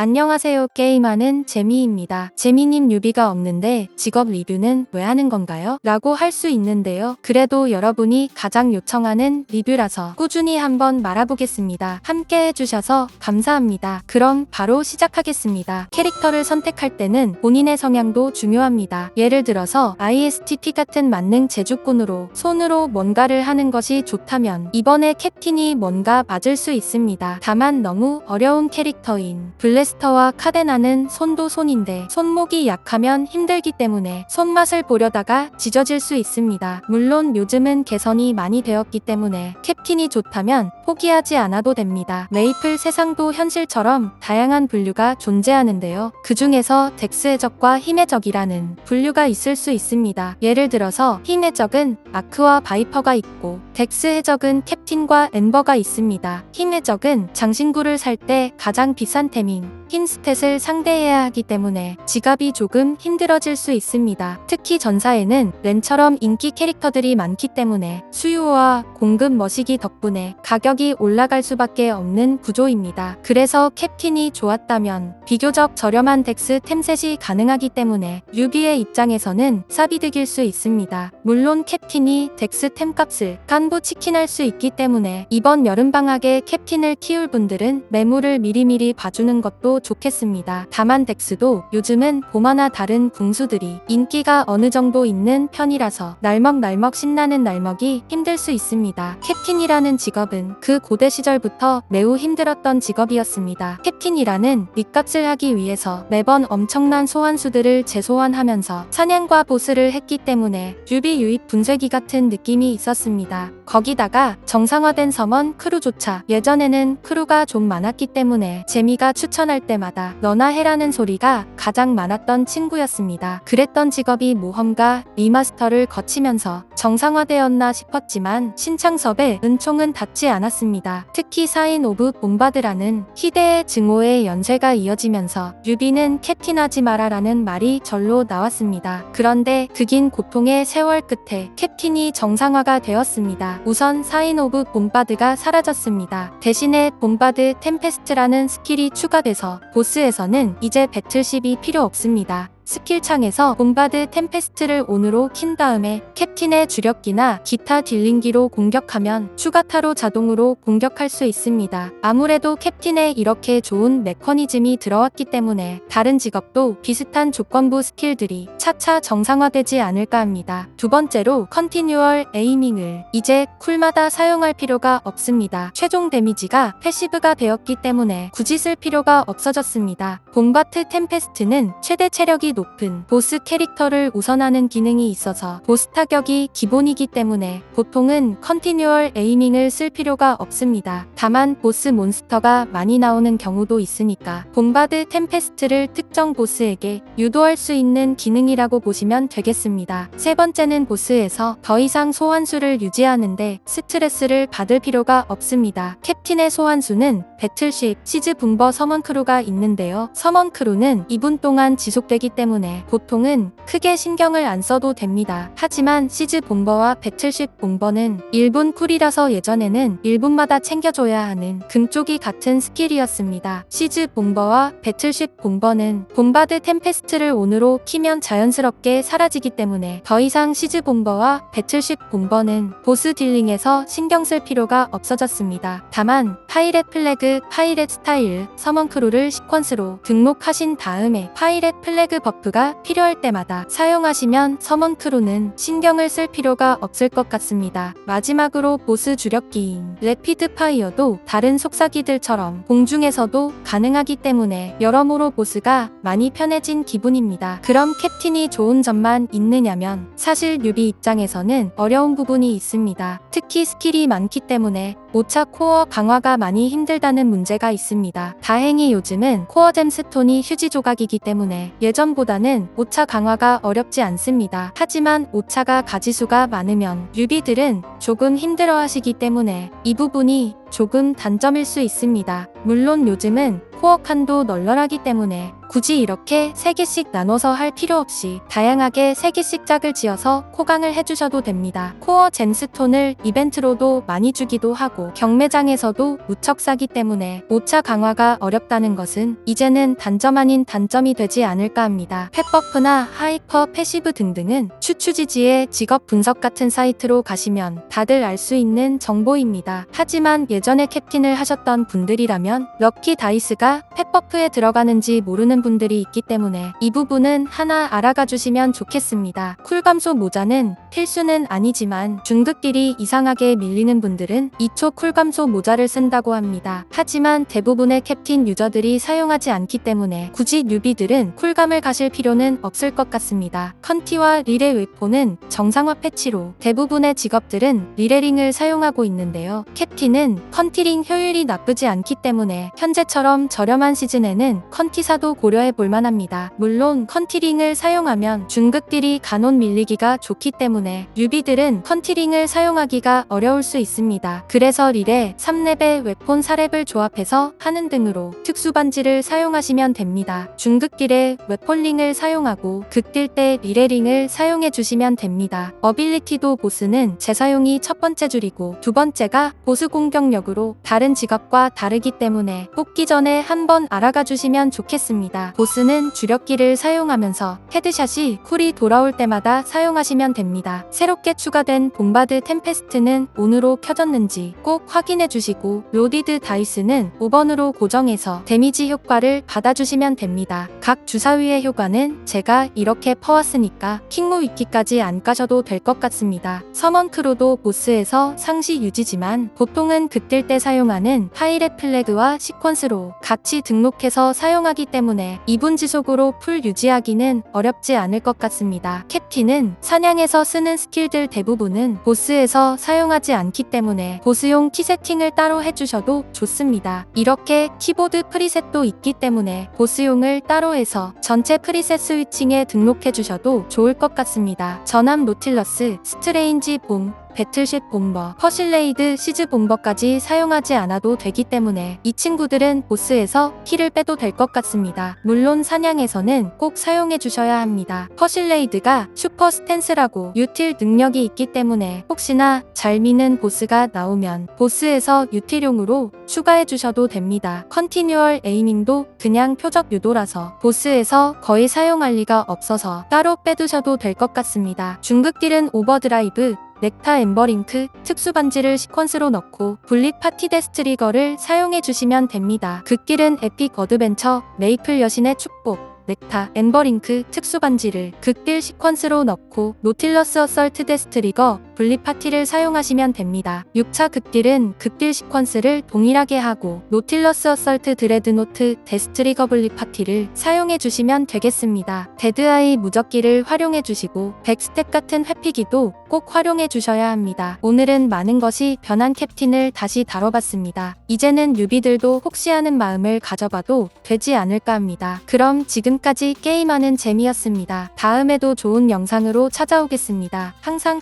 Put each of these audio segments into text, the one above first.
안녕하세요. 게임하는 재미입니다. 재미님 뉴비가 없는데 직업 리뷰는 왜 하는 건가요? 라고 할 수 있는데요. 그래도 여러분이 가장 요청하는 리뷰라서 꾸준히 한번 말아보겠습니다. 함께 해주셔서 감사합니다. 그럼 바로 시작하겠습니다. 캐릭터를 선택할 때는 본인의 성향도 중요합니다. 예를 들어서 ISTP 같은 만능 제주꾼으로 손으로 뭔가를 하는 것이 좋다면 이번에 캡틴이 뭔가 맞을 수 있습니다. 다만 너무 어려운 캐릭터인 블레 스터와 카데나는 손도 손인데 손목이 약하면 힘들기 때문에 손맛을 보려다가 지져질 수 있습니다. 물론 요즘은 개선이 많이 되었기 때문에 캡틴이 좋다면 포기하지 않아도 됩니다. 메이플 세상도 현실처럼 다양한 분류가 존재하는데요. 그 중에서 덱스의 적과 힘의 적이라는 분류가 있을 수 있습니다. 예를 들어서 힘의 적은 아크와 바이퍼가 있고 덱스의 적은 캡틴과 엠버가 있습니다. 힘의 적은 장신구를 살 때 가장 비싼 템인 힘 스탯을 상대해야 하기 때문에 지갑이 조금 힘들어질 수 있습니다. 특히 전사에는 렌처럼 인기 캐릭터들이 많기 때문에 수요와 공급 머시기 덕분에 가격이 올라갈 수밖에 없는 구조입니다. 그래서 캡틴이 좋았다면 비교적 저렴한 덱스 템셋이 가능하기 때문에 유비의 입장에서는 싸비득일 수 있습니다. 물론 캡틴이 덱스 템값을 깐부 치킨할 수 있기 때문에 이번 여름방학에 캡틴을 키울 분들은 매물을 미리미리 봐주는 것도 좋겠습니다. 다만 덱스도 요즘은 봄하나 다른 궁수들이 인기가 어느 정도 있는 편이라서 날먹날먹 신나는 날먹이 힘들 수 있습니다. 캡틴이라는 직업은 그 고대 시절부터 매우 힘들었던 직업이었습니다. 캡틴이라는 밑값을 하기 위해서 매번 엄청난 소환수들을 재소환하면서 사냥과 보스를 했기 때문에 유비 유입 분쇄기 같은 느낌이 있었습니다. 거기다가 정상화된 섬원 크루조차 예전에는 크루가 좀 많았기 때문에 재미가 추천할 때마다 너나 해라는 소리가 가장 많았던 친구였습니다. 그랬던 직업이 모험가 리마스터를 거치면서 정상화되었나 싶었지만 신창섭의 은총은 닿지 않았습니다. 특히 사인 오브 봄바드라는 희대의 증오의 연쇄가 이어지면서 유비는 캡틴하지 마라라는 말이 절로 나왔습니다. 그런데 그긴 고통의 세월 끝에 캡틴이 정상화가 되었습니다. 우선 사인 오브 봄바드가 사라졌습니다. 대신에 봄바드 템페스트라는 스킬이 추가돼서 보스에서는 이제 배틀십이 필요 없습니다. 스킬 창에서 봄바드 템페스트를 온으로 킨 다음에 캡틴의 주력기나 기타 딜링기로 공격하면 추가타로 자동으로 공격할 수 있습니다. 아무래도 캡틴에 이렇게 좋은 메커니즘이 들어왔기 때문에 다른 직업도 비슷한 조건부 스킬들이 차차 정상화되지 않을까 합니다. 두 번째로 컨티뉴얼 에이밍을 이제 쿨마다 사용할 필요가 없습니다. 최종 데미지가 패시브가 되었기 때문에 굳이 쓸 필요가 없어졌습니다. 봄바트 템페스트는 최대 체력이 높은 보스 캐릭터를 우선하는 기능이 있어서 보스 타격이 기본이기 때문에 보통은 컨티뉴얼 에이밍을 쓸 필요가 없습니다. 다만 보스 몬스터가 많이 나오는 경우도 있으니까 봄바드 템페스트를 특정 보스에게 유도할 수 있는 기능이라고 보시면 되겠습니다. 세 번째는 보스에서 더 이상 소환수를 유지하는데 스트레스를 받을 필요가 없습니다. 캡틴의 소환수는 배틀쉽, 시즈 붕버 서먼 크루가 있는데요. 서먼 크루는 2분 동안 지속되기 때문에 보통은 크게 신경을 안 써도 됩니다. 하지만 시즈 본버와 배틀쉽 본버는 1분 쿨이라서 예전에는 1분마다 챙겨줘야 하는 금쪽이 같은 스킬이었습니다. 시즈 본버와 배틀쉽 본버는 본바드 템페스트를 온으로 키면 자연스럽게 사라지기 때문에 더 이상 시즈 본버와 배틀쉽 본버는 보스 딜링에서 신경 쓸 필요가 없어졌습니다. 다만 파이렛 플래그, 파이렛 스타일, 서먼 크루를 시퀀스로 등록하신 다음에 파이렛 플래그 버프가 필요할 때마다 사용하시면 서먼 크루는 신경을 쓸 필요가 없을 것 같습니다. 마지막으로 보스 주력기인 레피드 파이어도 다른 속삭이들처럼 공중에서도 가능하기 때문에 여러모로 보스가 많이 편해진 기분입니다. 그럼 캡틴이 좋은 점만 있느냐면 사실 뉴비 입장에서는 어려운 부분이 있습니다. 특히 스킬이 많기 때문에 5차 코어 강화가 많이 힘들다는 문제가 있습니다. 다행히 요즘은 코어 잼스톤이 휴지 조각이기 때문에 예전 보다는 5차 강화가 어렵지 않습니다. 하지만 5차가 가지수가 많으면 유비들은 조금 힘들어 하시기 때문에 이 부분이 조금 단점일 수 있습니다. 물론 요즘은 코어 칸도 널널하기 때문에 굳이 이렇게 3개씩 나눠서 할 필요 없이 다양하게 3개씩 짝을 지어서 코강을 해주셔도 됩니다. 코어 젠스톤을 이벤트로도 많이 주기도 하고 경매장에서도 무척 싸기 때문에 5차 강화가 어렵다는 것은 이제는 단점 아닌 단점이 되지 않을까 합니다. 펫버프나 하이퍼 패시브 등등은 추추지지의 직업 분석 같은 사이트로 가시면 다들 알 수 있는 정보입니다. 하지만 예전에 캡틴을 하셨던 분들이라면 럭키 다이스가 펫버프에 들어가는지 모르는 분들이 있기 때문에 이 부분은 하나 알아가 주시면 좋겠습니다. 쿨감소 모자는 필수는 아니지만 중극딜이 이상하게 밀리는 분들은 2초 쿨감소 모자를 쓴다고 합니다. 하지만 대부분의 캡틴 유저들이 사용하지 않기 때문에 굳이 뉴비들은 쿨감을 가실 필요는 없을 것 같습니다. 컨티와 리레 웨포는 정상화 패치로 대부분의 직업들은 리레링을 사용하고 있는데요. 캡틴은 컨티링 효율이 나쁘지 않기 때문에 현재처럼 저렴한 시즌에는 컨티사도 고려해 볼 만합니다. 물론 컨티링을 사용하면 중극딜이 간혹 밀리기가 좋기 때문에 뉴비들은 컨티링을 사용하기가 어려울 수 있습니다. 그래서 릴에 3렙의 웨폰 4렙을 조합해서 하는 등으로 특수 반지를 사용하시면 됩니다. 중극딜에 웨폰링을 사용하고 극딜 때 리레링을 사용해 주시면 됩니다. 어빌리티도 보스는 재사용이 첫 번째 줄이고 두 번째가 보스 공격력으로 다른 직업과 다르기 때문에 뽑기 전에 한번 알아가 주시면 좋겠습니다. 보스는 주력기를 사용하면서 헤드샷이 쿨이 돌아올 때마다 사용하시면 됩니다. 새롭게 추가된 bom바드 템페스트는 온으로 켜졌는지 꼭 확인해 주시고 로디드 다이스는 5번으로 고정해서 데미지 효과를 받아주시면 됩니다. 각 주사위의 효과는 제가 이렇게 퍼왔으니까 킹무 위키까지 안 까셔도 될 것 같습니다. 서먼크로도 보스에서 상시 유지지만 보통은 극딜 때 사용하는 파이렛 플래그와 시퀀스로 같이 등록해서 사용하기 때문에 2분 지속으로 풀 유지하기는 어렵지 않을 것 같습니다. 캡틴은 사냥에서 쓰는 스킬들 대부분은 보스에서 사용하지 않기 때문에 보스용 키 세팅을 따로 해주셔도 좋습니다. 이렇게 키보드 프리셋도 있기 때문에 보스용을 따로 해서 전체 프리셋 스위칭에 등록해 주셔도 좋을 것 같습니다. 전함 노틸러스, 스트레인지 봄, 배틀쉽 본버, 퍼실레이드 시즈 본버까지 사용하지 않아도 되기 때문에 이 친구들은 보스에서 키를 빼도 될 것 같습니다. 물론 사냥에서는 꼭 사용해 주셔야 합니다. 퍼실레이드가 슈퍼 스탠스라고 유틸 능력이 있기 때문에 혹시나 잘 미는 보스가 나오면 보스에서 유틸용으로 추가해 주셔도 됩니다. 컨티뉴얼 에이밍도 그냥 표적 유도라서 보스에서 거의 사용할 리가 없어서 따로 빼두셔도 될 것 같습니다. 중극딜은 오버드라이브, 넥타 엠버링크 특수 반지를 시퀀스로 넣고 분립 파티 데스트리거를 사용해 주시면 됩니다. 극딜은 에픽 어드벤처 메이플 여신의 축복 넥타, 엠버링크, 특수 반지를 극딜 시퀀스로 넣고 노틸러스 어설트 데스트리거, 분립 파티를 사용하시면 됩니다. 6차 극딜은 극딜 시퀀스를 동일하게 하고 노틸러스 어설트 드레드노트 데스트리거 분립 파티를 사용해 주시면 되겠습니다. 데드아이 무적기를 활용해 주시고 백스텝 같은 회피기도 꼭 활용해 주셔야 합니다. 오늘은 많은 것이 변한 캡틴을 다시 다뤄봤습니다. 이제는 뉴비들도 혹시 하는 마음을 가져봐도 되지 않을까 합니다. 그럼 지금까지 게임하는 재미였습니다. 다음에도 좋은 영상으로 찾아오겠습니다. 항상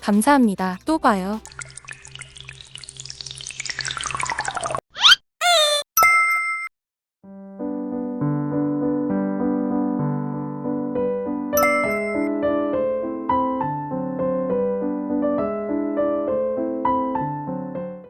또 봐요.